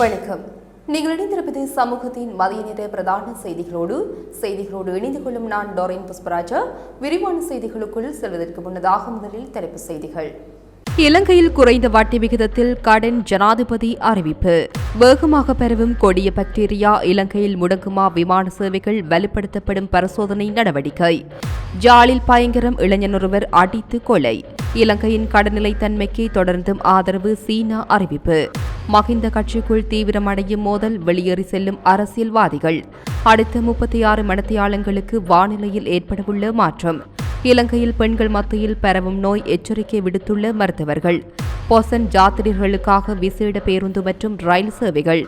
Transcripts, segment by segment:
வணக்கம். நீங்கள் இணைந்திருப்பது சமூகத்தின் மதிய நேர பிரதான செய்திகளோடு செய்திகளோடு இணைந்து கொள்ளும் நான் டோரின் புஷ்பராஜா. விரிவான செய்திகளுக்குள் செல்வதற்கு முன்னதாக முதலில் தலைப்பு செய்திகள். இலங்கையில் குறைந்த வட்டி விகிதத்தில் கடன் ஜனாதிபதி அறிவிப்பு. வேகமாக பரவும் கொடிய பாக்டீரியா இலங்கையில் முடங்குமா விமான சேவைகள் வலுப்படுத்தப்படும் பரிசோதனை நடவடிக்கை. ஜாலில் பயங்கரம் இளைஞனொருவர் அடித்து கொலை. இலங்கையின் கடநிலை தன்மைக்கு தொடர்ந்தும் ஆதரவு சீனா அறிவிப்பு. மகிந்த கட்சிக்குள் தீவிரமடையும் மோதல் வெளியேறி செல்லும் அரசியல்வாதிகள். அடுத்த முப்பத்தி ஆறு மணத்தியாளங்களுக்கு வானிலையில் ஏற்படவுள்ள மாற்றம். இலங்கையில் பெண்கள் மத்தியில் பரவும் நோய் எச்சரிக்கை விடுத்துள்ள மருத்துவர்கள். பொசன் ஜாத்திரிகளுக்காக விசேட பேருந்து மற்றும் ரயில் சேவைகள்.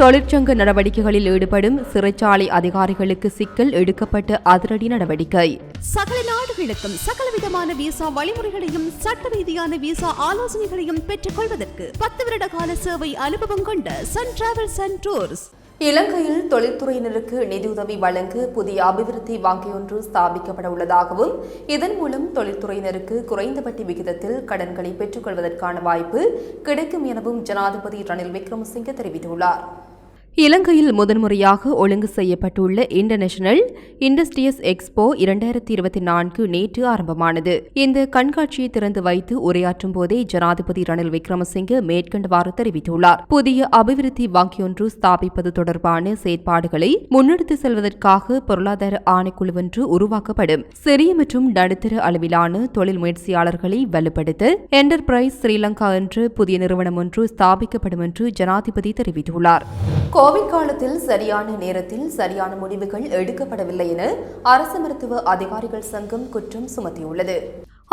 தொழிற்சங்க நடவடிக்கைகளில் ஈடுபடும் சிறைச்சாலை அதிகாரிகளுக்கு சிக்கல் எடுக்கப்பட்ட அதிரடி நடவடிக்கை. சகல நாடுகளுக்கும் சகலவிதமான விசா வழிமுறைகளையும் சட்ட ரீதியான விசா ஆலோசனைகளையும் பெற்றுக் கொள்வதற்கு பத்து வருட கால சேவை அனுபவம் கொண்ட சன் டிராவல்ஸ் அண்ட் டூர்ஸ் இலங்கையில் தொழில்துறையினருக்கு நிதியுதவி வழங்க புதிய அபிவிருத்தி வங்கியொன்று ஸ்தாபிக்கப்பட உள்ளதாகவும் இதன் மூலம் தொழில்துறையினருக்கு குறைந்த வட்டி விகிதத்தில் கடன்களை பெற்றுக்கொள்வதற்கான வாய்ப்பு கிடைக்கும் எனவும் ஜனாதிபதி ரணில் விக்ரமசிங்கே தெரிவித்துள்ளார். இலங்கையில் முதன்முறையாக ஒழுங்கு செய்யப்பட்டுள்ள இன்டர்நேஷனல் இண்டஸ்ட்ரியஸ் எக்ஸ்போ இரண்டாயிரத்தி இருபத்தி நான்கு நேற்று ஆரம்பமானது. இந்த கண்காட்சியை திறந்து வைத்து உரையாற்றும் போதே ஜனாதிபதி ரணில் விக்ரமசிங்கே மேற்கண்டவாறு தெரிவித்துள்ளார். புதிய அபிவிருத்தி வங்கியொன்று ஸ்தாபிப்பது தொடர்பான செயற்பாடுகளை முன்னெடுத்து செல்வதற்காக பொருளாதார ஆணைக்குழுவொன்று உருவாக்கப்படும். சிறிய மற்றும் நடுத்தர அளவிலான தொழில் முயற்சியாளர்களை வலுப்படுத்த என்டர்பிரைஸ் ஸ்ரீலங்கா என்று புதிய நிறுவனம் ஒன்று ஸ்தாபிக்கப்படும் என்று ஜனாதிபதி தெரிவித்துள்ளார். கோவிட் காலத்தில் சரியான நேரத்தில் சரியான முடிவுகள் எடுக்கப்படவில்லை என அரசு மருத்துவ அதிகாரிகள் சங்கம் குற்றம் சுமத்தியுள்ளது.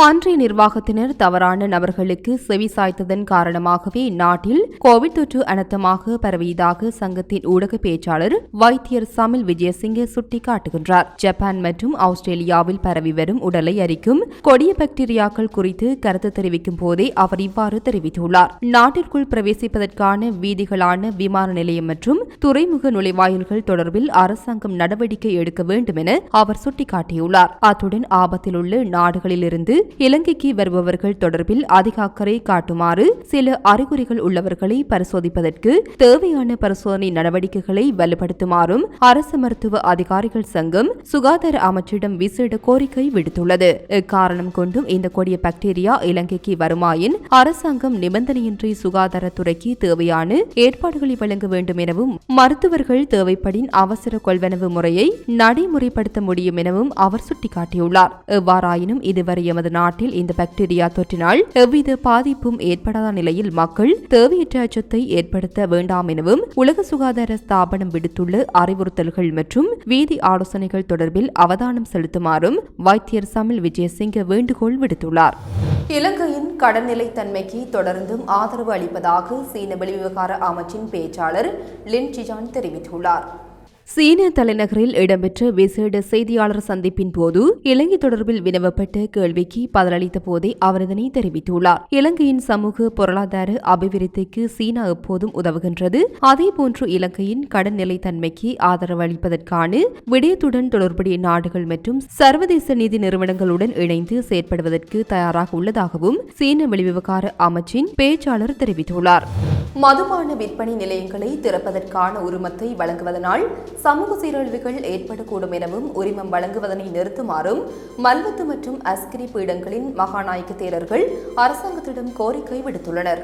அன்றைய நிர்வாகத்தினர் தவறான நபர்களுக்கு செவி சாய்த்ததன் காரணமாகவே நாட்டில் கோவிட் தொற்று அனர்த்தமாக பரவியதாக சங்கத்தின் ஊடக பேச்சாளர் வைத்தியர் சமில் விஜயசிங்க சுட்டிக்காட்டுகின்றார். ஜப்பான் மற்றும் ஆஸ்திரேலியாவில் பரவி வரும் உடலை அரிக்கும் கொடிய பாக்டீரியாக்கள் குறித்து கருத்து தெரிவிக்கும் போதே அவர் இவ்வாறு தெரிவித்துள்ளார். நாட்டிற்குள் பிரவேசிப்பதற்கான வீதிகளான விமான நிலையம் மற்றும் துறைமுக நுழைவாயில்கள் தொடர்பில் அரசாங்கம் நடவடிக்கை எடுக்க வேண்டும் என அவர் சுட்டிக்காட்டியுள்ளார். அத்துடன் ஆபத்தில் உள்ள நாடுகளிலிருந்து இலங்கைக்கு வருபவர்கள் தொடர்பில் அதிக அக்கறை காட்டுமாறு சில அறிகுறிகள் உள்ளவர்களை பரிசோதிப்பதற்கு தேவையான பரிசோதனை நடவடிக்கைகளை வலுப்படுத்துமாறும் அரசு மருத்துவ அதிகாரிகள் சங்கம் சுகாதார அமைச்சிடம் விசேட கோரிக்கை விடுத்துள்ளது. இக்காரணம் கொண்டும் இந்த கொடிய பாக்டீரியா இலங்கைக்கு வருமாயின் அரசாங்கம் நிபந்தனையின்றி சுகாதாரத்துறைக்கு தேவையான ஏற்பாடுகளை வழங்க வேண்டும் எனவும் மருத்துவர்கள் தேவைப்படின் அவசர கொள்வனவு முறையை நடைமுறைப்படுத்த முடியும் எனவும் அவர் சுட்டிக்காட்டியுள்ளார். எவ்வாறாயினும் இதுவரை எமது நாட்டில் இந்த பாக்டீரியா தொற்றினால் எவ்வித பாதிப்பும் ஏற்படாத நிலையில் மக்கள் தேவையற்ற அச்சத்தை ஏற்படுத்த வேண்டாம் எனவும் உலக சுகாதார ஸ்தாபனம் விடுத்துள்ள அறிவுறுத்தல்கள் மற்றும் வீதி ஆலோசனைகள் தொடர்பில் அவதானம் செலுத்துமாறும் வைத்தியர் சமில் விஜயசிங்க வேண்டுகோள் விடுத்துள்ளார். இலங்கையின் கடன்நிலை தன்மைக்கு தொடர்ந்தும் ஆதரவு அளிப்பதாக சீன வெளிவிவகார அமைச்சின் பேச்சாளர் லின் ஜிஜான் தெரிவித்துள்ளார். சீன தலைநகரில் இடம்பெற்ற விசேட செய்தியாளர் சந்திப்பின் போது இலங்கை தொடர்பில் வினவப்பட்ட கேள்விக்கு பதிலளித்த போதே அவர் இதனை தெரிவித்துள்ளார். இலங்கையின் சமூக பொருளாதார அபிவிருத்திக்கு சீனா எப்போதும் உதவுகின்றது. அதேபோன்று இலங்கையின் கடன் நிலைத்தன்மைக்கு ஆதரவு அளிப்பதற்கான விடயத்துடன் தொடர்புடைய நாடுகள் மற்றும் சர்வதேச நிதி நிறுவனங்களுடன் இணைந்து செயற்படுவதற்கு தயாராக உள்ளதாகவும் சீன வெளிவிவகார அமைச்சின் பேச்சாளர் தெரிவித்துள்ளார். மதுபான விற்பனை நிலையங்களை திறப்பதற்கான உரிமத்தை வழங்குவதனால் சமூக சீரழிவுகள் ஏற்படக்கூடும் எனவும் உரிமம் வழங்குவதனை நிறுத்துமாறும் மல்வத்து மற்றும் அஸ்கிரி பீடங்களின் மகாநாயக்க தேரர்கள் அரசாங்கத்திடம் கோரிக்கை விடுத்துள்ளனர்.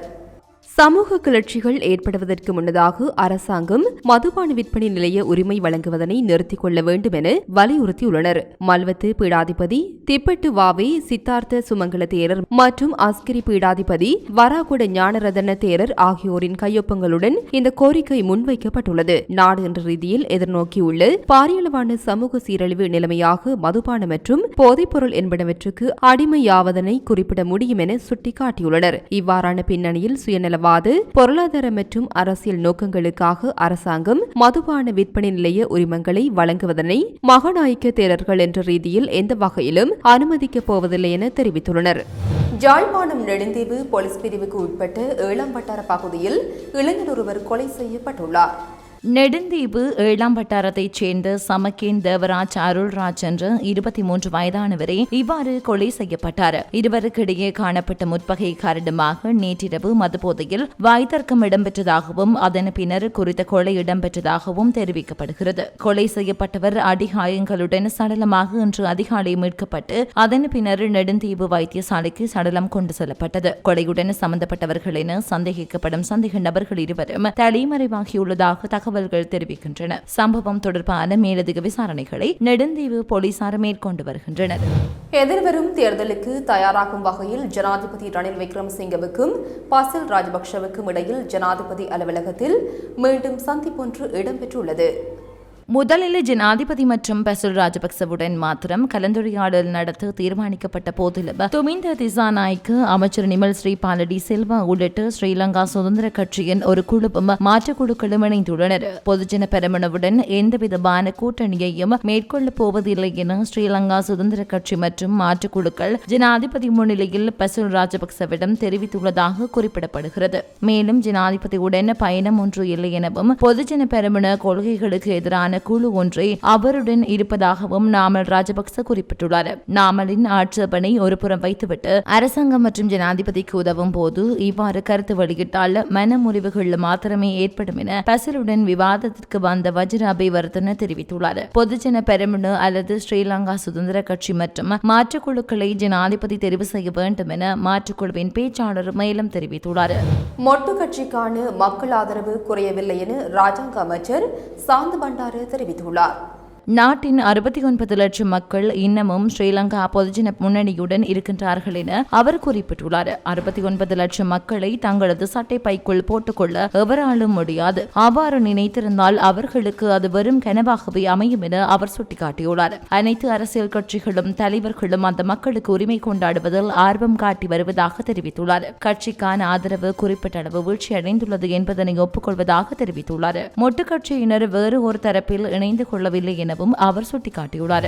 சமூக கிளர்ச்சிகள் ஏற்படுவதற்கு முன்னதாக அரசாங்கம் மதுபான விற்பனை நிலைய உரிமை வழங்குவதனை நிறுத்திக் கொள்ள வேண்டும் என வலியுறுத்தியுள்ளனர். மல்வத்து பீடாதிபதி திப்பட்டு வாவே சித்தார்த்த சுமங்கல தேரர் மற்றும் அஸ்கிரி பீடாதிபதி வராகுட ஞானரதன தேரர் ஆகியோரின் கையொப்பங்களுடன் இந்த கோரிக்கை முன்வைக்கப்பட்டுள்ளது. நாடு என்ற ரீதியில் எதிர்நோக்கியுள்ள பாரியளவான சமூக சீரழிவு நிலைமையாக மதுபான மற்றும் போதைப்பொருள் என்பனவற்றுக்கு அடிமையாவதனை குறிப்பிட முடியும் என சுட்டிக்காட்டியுள்ளனர். இவ்வாறான பின்னணியில் சுயநல பயங்கரவாத பொருளாதார மற்றும் அரசியல் நோக்கங்களுக்காக அரசாங்கம் மதுபான விற்பனை நிலைய உரிமங்களை வழங்குவதனை மகாநாயக்க தேரர்கள் என்ற ரீதியில் எந்த வகையிலும் அனுமதிக்கப் போவதில்லை என தெரிவித்துள்ளனர். ஜாழ்ப்பாணம் நெடுந்தீவு போலீஸ் பிரிவுக்கு உட்பட்ட ஏழாம் வட்டார பகுதியில் இளைஞர் ஒருவர் கொலை செய்யப்பட்டுள்ளார். நெடுந்தீவு ஏழாம் வட்டாரத்தைச் சேர்ந்த சமக்கேன் தேவராஜ் அருள்ராஜ் என்ற இருபத்தி மூன்று வயதானவரே இவ்வாறு கொலை செய்யப்பட்டார். இருவருக்கிடையே காணப்பட்ட முற்பகை காரணமாக நேற்றிரவு மதுபோதையில் வாய்த்தர்க்கம் இடம்பெற்றதாகவும் அதன் பின்னர் குறித்த கொலை இடம்பெற்றதாகவும் தெரிவிக்கப்படுகிறது. கொலை செய்யப்பட்டவர் அடிகாயங்களுடன் சடலமாக இன்று அதிகாலை மீட்கப்பட்டு அதன் பின்னர் நெடுந்தீவு வைத்தியசாலைக்கு சடலம் கொண்டு செல்லப்பட்டது. கொலையுடன் சம்பந்தப்பட்டவர்கள் என சந்தேகிக்கப்படும் சந்தேக நபர்கள் இருவரும் தலைமறைவாகியுள்ளதாக தகவல் தகவல்கள் தெரிவிக்கின்றன. சம்பவம் தொடர்பான மேலதிக விசாரணைகளை நெடுந்தீவு போலீசார் மேற்கொண்டு வருகின்றனர். எதிர்வரும் தேர்தலுக்கு தயாராகும் வகையில் ஜனாதிபதி ரணில் விக்ரமசிங்கவுக்கும் பாசில் ராஜபக்ஷவுக்கும் இடையில் ஜனாதிபதி அலுவலகத்தில் மீண்டும் சந்திப்பொன்று இடம்பெற்றுள்ளது. முதலில் ஜனாதிபதி மற்றும் பசுல் ராஜபக்சவுடன் மாத்திரம் கலந்துரையாடல் நடத்த தீர்மானிக்கப்பட்ட போதிலும் துமிந்த திசாநாய்க்கு அமைச்சர் நிமல் ஸ்ரீபாலடி செல்வா உள்ளிட்ட ஸ்ரீலங்கா சுதந்திர கட்சியின் ஒரு குழுவும் மாற்றுக் குழுக்களும் இணைந்துள்ளனர். பொதுஜன பெரமுனவுடன் எந்தவிதமான கூட்டணியையும் மேற்கொள்ளப் போவதில்லை என ஸ்ரீலங்கா சுதந்திர கட்சி மற்றும் மாற்றுக் குழுக்கள் ஜனாதிபதி முன்னிலையில் பசுல் ராஜபக்சவிடம் தெரிவித்துள்ளதாக குறிப்பிடப்படுகிறது. மேலும் ஜனாதிபதியுடன் பயணம் ஒன்று இல்லை எனவும் பொதுஜன பெருமன கொள்கைகளுக்கு எதிரான தொடர்பான குழு ஒன்றே அவருடன் இருப்பதாகவும் நாமல் ராஜபக்ச குறிப்பிட்டுள்ளார். நாமலின் ஆட்சேபனை ஒருபுறம் வைத்துவிட்டு அரசாங்கம் மற்றும் ஜனாதிபதிக்கு உதவும் போது இவ்வாறு கருத்து வெளியிட்டால் மனமுறிவுகள் மாத்திரமே ஏற்படும் என பசிலுடன் விவாதத்திற்கு வந்த வஜ்ர அபிவர்த்தன தெரிவித்துள்ளார். பொதுஜன பெரமுன அல்லது ஸ்ரீலங்கா சுதந்திர கட்சி மற்றும் மாற்றுக்குழுக்களை ஜனாதிபதி தெரிவு செய்ய வேண்டும் என மாற்றுக்குழுவின் பேச்சாளர் மேலும் தெரிவித்துள்ளார். மொட்டு கட்சிக்கான மக்கள் ஆதரவு குறையவில்லை என ராஜாங்க அமைச்சர் சாந்த பண்டார தெரிவித்துள்ளார். நாட்டின் அறுபத்தி ஒன்பது லட்சம் மக்கள் இன்னமும் ஸ்ரீலங்கா பொதுஜன முன்னணியுடன் இருக்கின்றார்கள் என அவர் குறிப்பிட்டுள்ளார். அறுபத்தி ஒன்பது லட்சம் மக்களை தங்களது சட்டை பைக்குள் போட்டுக்கொள்ள எவராலும் முடியாது. அவ்வாறு நினைத்திருந்தால் அவர்களுக்கு அது வெறும் கனவாகவே அமையும் என அவர் சுட்டிக்காட்டியுள்ளார். அனைத்து அரசியல் கட்சிகளும் தலைவர்களும் அந்த மக்களுக்கு உரிமை கொண்டாடுவதில் ஆர்வம் காட்டி வருவதாக தெரிவித்துள்ளார். கட்சிக்கான ஆதரவு குறிப்பிட்ட அளவு வீழ்ச்சியடைந்துள்ளது என்பதனை ஒப்புக்கொள்வதாக தெரிவித்துள்ளார். மொட்டு கட்சியினர் வேறு ஒரு தரப்பில் இணைந்து கொள்ளவில்லை என எனவும் அவர் சுட்டிக்காட்டியுள்ளார்.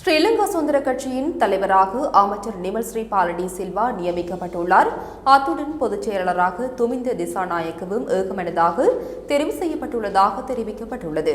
ஸ்ரீலங்கா சுதந்திர கட்சியின் தலைவராக அமைச்சர் நிமல் ஸ்ரீ பாலடி சில்வா நியமிக்கப்பட்டுள்ளார். அத்துடன் பொதுச் செயலாளராக துமிந்த திசாநாயக்கவும் ஏகமனதாக தெரிவு செய்யப்பட்டுள்ளதாக தெரிவிக்கப்பட்டுள்ளது.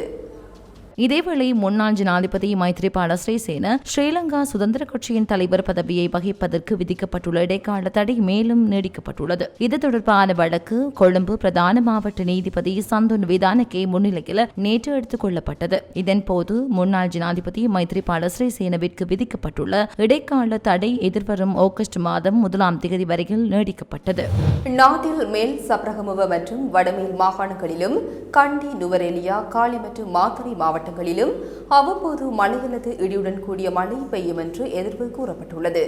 இதேவேளை முன்னாள் ஜனாதிபதி மைத்ரிபால ஸ்ரீசேன ஸ்ரீலங்கா சுதந்திர கட்சியின் தலைவர் பதவியை வகிப்பதற்கு விதிக்கப்பட்டுள்ள இடைக்கால தடை மேலும் நீடிக்கப்பட்டுள்ளது. இது தொடர்பான வழக்கு கொழும்பு பிரதான மாவட்ட நீதிபதி சந்துன் விதானகே முன்னிலையில் நேற்று எடுத்துக் கொள்ளப்பட்டது. இதன்போது முன்னாள் ஜனாதிபதி மைத்ரிபால ஸ்ரீசேனவிற்கு விதிக்கப்பட்டுள்ள இடைக்கால தடை எதிர்வரும் ஆகஸ்ட் மாதம் முதலாம் தேதி வரையில் நீடிக்கப்பட்டது. நாட்டில் மேல் சப்ரகமுவ மற்றும் வடமேல் மாகாணங்களிலும் கண்டி நுவரெலியா காளி மற்றும் மாத்தறை மாவட்டங்களிலும் அவ்வப்போது மழை அல்லது இடியுடன் கூடிய மழை பெய்யும் என்று எதிர்ப்பு கூறப்பட்டுள்ளது.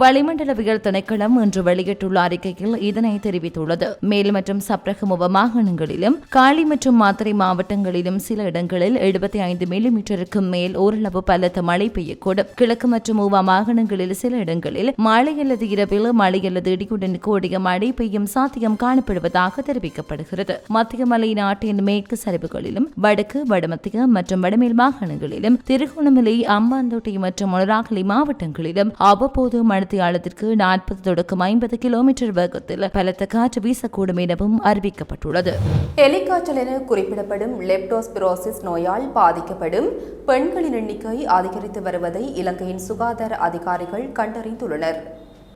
வளிமண்டலவியல் திணைக்களம் இன்று வெளியிட்டுள்ள அறிக்கையில் இதனை தெரிவித்துள்ளது. மேல் மற்றும் சப்ரகமுவ மாகாணங்களிலும் காலி மற்றும் மாத்தறை மாவட்டங்களிலும் சில இடங்களில் எழுபத்தி ஐந்து மில்லிமீட்டருக்கும் மேல் ஓரளவு பலத்த மழை பெய்யக்கூடும். கிழக்கு மற்றும் மூவா மாகாணங்களில் சில இடங்களில் மழை அல்லது இரவில் மழை அல்லது இடியுடன் கூடிய மழை பெய்யும் சாத்தியம் காணப்படுவதாக தெரிவிக்கப்படுகிறது. மத்திய மலை நாட்டின் மேற்கு சரிவுகளிலும் வடக்கு வடமத்திய மற்றும் வடமேல் மாகாணங்களிலும் திருகோணமலை அம்பாந்தோட்டை மற்றும் மொனராகலை மாவட்டங்களிலும் அவ்வப்போது மழை மணித்தியாலத்திற்கு நாற்பது தொடக்கம் ஐம்பது கிலோமீட்டர் வேகத்தில் பலத்த காற்று வீசக்கூடும் எனவும் அறிவிக்கப்பட்டுள்ளது. எலிக்காய்ச்சல் என குறிப்பிடப்படும் லெப்டோஸ்பிரோசிஸ் நோயால் பாதிக்கப்படும் பெண்களின் எண்ணிக்கை அதிகரித்து வருவதை இலங்கையின் சுகாதார அதிகாரிகள் கண்டறிந்துள்ளனர்.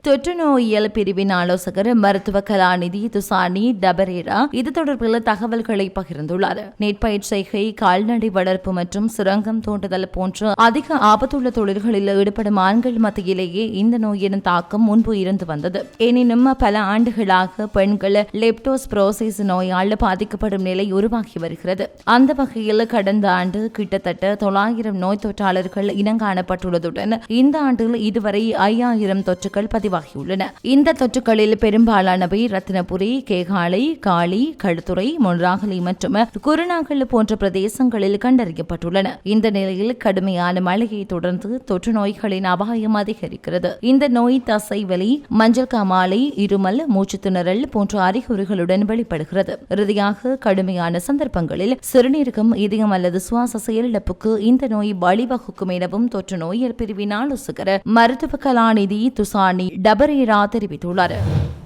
தொற்று நோயியல் பிரிவின் ஆலோசகர் மருத்துவ கலாநிதி துசானி டபரேரா இது தொடர்பில் தகவல்களை பகிர்ந்துள்ளார். நெற்பயிர் செய்கை கால்நடை வளர்ப்பு மற்றும் சுரங்கம் தோண்டுதல் போன்ற அதிக ஆபத்துள்ள தொழில்களில் ஈடுபடும் ஆண்கள் மத்தியிலேயே இந்த நோயின் தாக்கம் முன்பு இருந்து வந்தது. எனினும் பல ஆண்டுகளாக பெண்கள் லெப்டோஸ்பிரோசிஸ் நோயால் பாதிக்கப்படும் நிலை உருவாகி வருகிறது. அந்த வகையில் கடந்த ஆண்டு கிட்டத்தட்ட தொள்ளாயிரம் நோய் தொற்றாளர்கள் இனங்காணப்பட்டுள்ளதுடன் இந்த ஆண்டில் இதுவரை ஐயாயிரம் தொற்றுகள் பதிவாக உருவாகியுள்ளன. இந்த தொற்றுகளில் பெரும்பாலானவை ரத்தினபுரி கேகாலை காளி கழுத்துறை மொன்றாகலை மற்றும் குருநாகல் போன்ற பிரதேசங்களில் கண்டறியப்பட்டுள்ளன. இந்த நிலையில் கடுமையான மழையை தொடர்ந்து தொற்று நோய்களின் அபாயம் அதிகரிக்கிறது. இந்த நோய் தசை வலி மஞ்சள் காமாலை இருமல் மூச்சு திணறல் போன்ற அறிகுறிகளுடன் வெளிப்படுகிறது. இறுதியாக கடுமையான சந்தர்ப்பங்களில் சிறுநீரகம் இதயம் அல்லது சுவாச செயலிழப்புக்கு இந்த நோய் வழிவகுக்கும் எனவும் தொற்று நோயர் பிரிவின் ஆலோசகர் மருத்துவ கலாநிதி துசானி டபரேரா தெரிவித்துள்ளார்.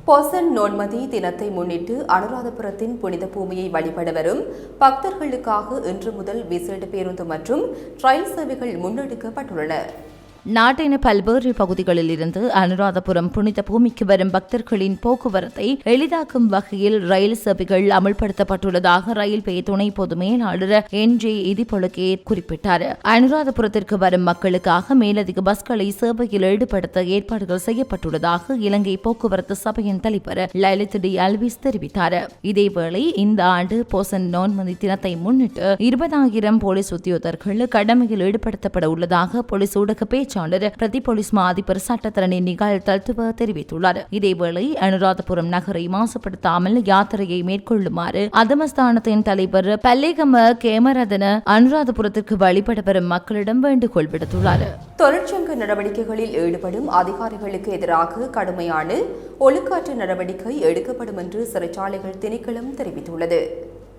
பொசன் நோன்மதி தினத்தை முன்னிட்டு அனுராதபுரத்தின் புனித பூமியை வழிபட வரும் பக்தர்களுக்காக இன்று முதல் விசேட பேருந்து மற்றும் ரயில் சேவைகள் முன்னெடுக்கப்பட்டுள்ளன. நாட்டின் பல்வேறு பகுதிகளில் இருந்து அனுராதபுரம் புனித பூமிக்கு வரும் பக்தர்களின் போக்குவரத்தை எளிதாக்கும் வகையில் ரயில் சேவைகள் அமல்படுத்தப்பட்டுள்ளதாக ரயில்வே துணை பொது மேலாளர் என் ஜே இதிபொழுகே குறிப்பிட்டார். அனுராதபுரத்திற்கு வரும் மக்களுக்காக மேலதிக பஸ்களை சேவையில் ஈடுபடுத்த ஏற்பாடுகள் செய்யப்பட்டுள்ளதாக இலங்கை போக்குவரத்து சபையின் தலைவர் லலித் டி. அல்விஸ் தெரிவித்தார். இதேவேளை இந்த ஆண்டு போசன் நோன்மதி தினத்தை முன்னிட்டு இருபதாயிரம் போலீஸ் உத்தியோகர்கள் கடமையில் ஈடுபடுத்தப்பட உள்ளதாக போலீஸ் ஊடக பேச்சாளர் பிரதி போலீஸ் மா அதிபர் சட்டத்தரணி நிகால் தத்துவ தெரிவித்துள்ளார். இதேவேளை அனுராதபுரம் நகரை மாசுபடுத்தாமல் யாத்திரையை மேற்கொள்ளுமாறு அதமஸ்தானத்தின் தலைவர் பல்லேகம கேமரதன அனுராதபுரத்திற்கு வழிபட வரும் மக்களிடம் வேண்டுகோள் விடுத்துள்ளார். தொழிற்சங்க நடவடிக்கைகளில் ஈடுபடும் அதிகாரிகளுக்கு எதிராக கடுமையான ஒழுக்காற்று நடவடிக்கை எடுக்கப்படும் என்று சிறைச்சாலைகள் திணைக்களம் தெரிவித்துள்ளது.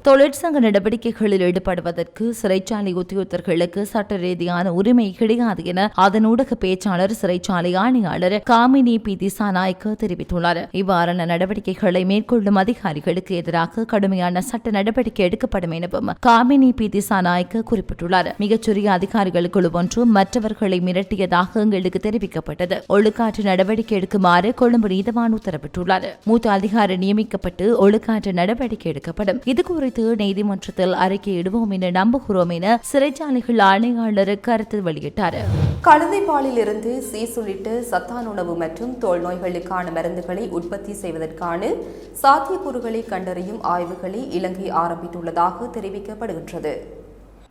தொழிற்சங்க நடவடிக்கைகளில் ஈடுபடுவதற்கு சிறைச்சாலை உத்தியோகத்தர்களுக்கு சட்ட ரீதியான உரிமை கிடையாது என அதன் ஊடக பேச்சாளர் சிறைச்சாலை ஆணையாளர் காமினி பி. திசாநாயக்க தெரிவித்துள்ளார். இவ்வாறான நடவடிக்கைகளை மேற்கொள்ளும் அதிகாரிகளுக்கு எதிராக கடுமையான சட்ட நடவடிக்கை எடுக்கப்படும் எனவும் காமினி பி. திசாநாயக்க குறிப்பிட்டுள்ளார். மிகச்சிறிய அதிகாரிகள் குழு ஒன்று மற்றவர்களை மிரட்டியதாக எங்களுக்கு தெரிவிக்கப்பட்டது. ஒழுக்காற்று நடவடிக்கை எடுக்குமாறு கொழும்பு நீதவான் உத்தரவிட்டுள்ளார். மூத்த அதிகாரி நியமிக்கப்பட்டு ஒழுக்காற்று நடவடிக்கை எடுக்கப்படும். இது குறித்து நீதிமன்றத்தில் அறிக்கையிடுவோம் என நம்புகிறோம் என சிறைச்சாலைகள் ஆணையாளர் கருத்து வெளியிட்டார். கழுதைப்பாலில் இருந்து சீஸ் உள்ளிட்ட சத்தான உணவு மற்றும் தோல் நோய்களுக்கான மருந்துகளை உற்பத்தி செய்வதற்கான சாத்தியக்கூறுகளை கண்டறியும் ஆய்வுகளை இலங்கை ஆரம்பித்துள்ளதாக தெரிவிக்கப்படுகின்றது.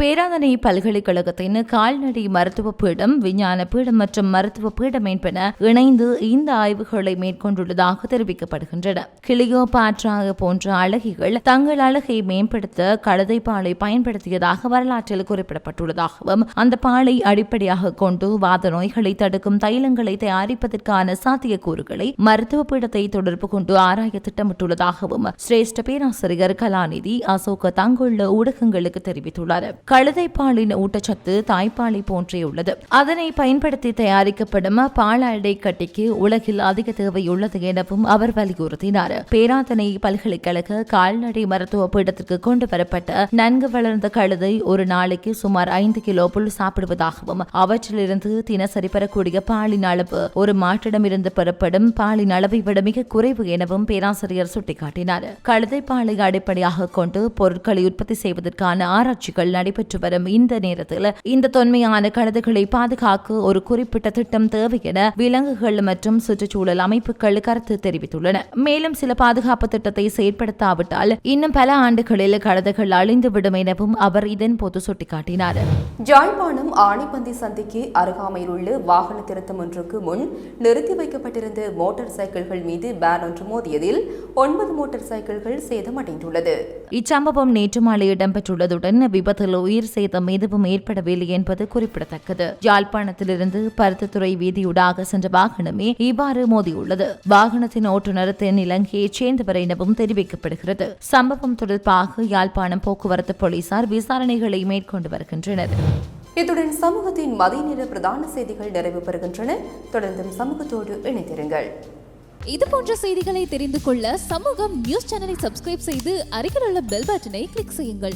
பேராதனை பல்கலைக்கழகத்தின் கால்நடை மருத்துவ பீடம் விஞ்ஞான பீடம் மற்றும் மருத்துவ பீடம் என்பன இணைந்து இந்த ஆய்வுகளை மேற்கொண்டுள்ளதாக தெரிவிக்கப்படுகின்றன. கிளியோபாட்ரா போன்ற அழகிகள் தங்கள் அழகை மேம்படுத்த கழுதை பாலை பயன்படுத்தியதாக வரலாற்றில் குறிப்பிடப்பட்டுள்ளதாகவும் அந்த பாலை அடிப்படையாக கொண்டு வாத நோய்களை தடுக்கும் தைலங்களை தயாரிப்பதற்கான சாத்தியக்கூறுகளை மருத்துவ பீடத்தை தொடர்பு கொண்டு ஆராய திட்டமிட்டுள்ளதாகவும் சிரேஷ்ட பேராசிரியர் கலாநிதி அசோக தங்குள்ள ஊடகங்களுக்கு தெரிவித்துள்ளார். கழுதைப்பாலின் ஊட்டச்சத்து தாய்ப்பாலை போன்றே உள்ளது அதனை பயன்படுத்தி தயாரிக்கப்படும் பாலாடை கட்டிக்கு உலகில் அதிக தேவை உள்ளது எனவும் அவர் வலியுறுத்தினார். பேராதனை பல்கலைக்கழக கால்நடை மருத்துவ பீடத்திற்கு கொண்டு வரப்பட்ட நன்கு வளர்ந்த கழுதை ஒரு நாளைக்கு சுமார் ஐந்து கிலோ புல் சாப்பிடுவதாகவும் அவற்றிலிருந்து தினசரி பெறக்கூடிய பாலின் அளவு ஒரு மாட்டிடமிருந்து பெறப்படும் பாலின் அளவை விட மிக குறைவு எனவும் பேராசிரியர் சுட்டிக்காட்டினார். கழுதை பாலை அடிப்படையாக கொண்டு பொருட்களை உற்பத்தி செய்வதற்கான ஆராய்ச்சிகள் நடைபெற்று வரும் இந்த நேரத்தில் இந்த தொன்மையான கழுதைகளை பாதுகாக்க ஒரு குறிப்பிட்ட திட்டம் தேவை என விலங்குகள் மற்றும் சுற்றுச்சூழல் அமைப்புகள் கருத்து தெரிவித்துள்ளன. மேலும் சில பாதுகாப்பு திட்டத்தை செயற்படுத்தாவிட்டால் இன்னும் பல ஆண்டுகளில் கழுதைகள் அழிந்துவிடும் எனவும் அவர் இதன் போது சுட்டிக்காட்டினார். ஜாழ்ப்பாணம் ஆணிப்பந்தி சந்திக்கு அருகாமையில் உள்ள வாகன திருத்தம் ஒன்றுக்கு முன் நிறுத்தி வைக்கப்பட்டிருந்த மோட்டார் சைக்கிள்கள் மீது பேன் ஒன்று மோதியதில் ஒன்பது மோட்டார் சைக்கிள்கள் சேதமடைந்துள்ளது. இச்சம்பவம் நேற்று மாலை இடம்பெற்றுள்ளதுடன் விபத்தில் உயிர் சேதம் எதுவும் ஏற்படவில்லை என்பது குறிப்பிடத்தக்கது. யாழ்ப்பாணத்திலிருந்து பருத்தித்துறை வீதியூடாக சென்ற வாகனமே இவ்வாறு மோதியுள்ளது. வாகனத்தின் ஓட்டுநர் தென் இலங்கையைச் சேர்ந்தவர் எனவும் தெரிவிக்கப்படுகிறது. சம்பவம் தொடர்பாக யாழ்ப்பாணம் போக்குவரத்து போலீசார் விசாரணைகளை மேற்கொண்டு வருகின்றனர். இத்துடன் சமூகத்தின் மதிய நேர பிரதான செய்திகள் நிறைவு பெறுகின்றன. தொடர்ந்தும் சமூகத்தோடு இணைந்திருங்கள். இது போன்ற செய்திகளை தெரிந்து கொள்ள சமூகம் நியூஸ் சேனலை சப்ஸ்கிரைப் செய்து அருகில் உள்ள பெல் பட்டனை கிளிக் செய்யுங்கள்.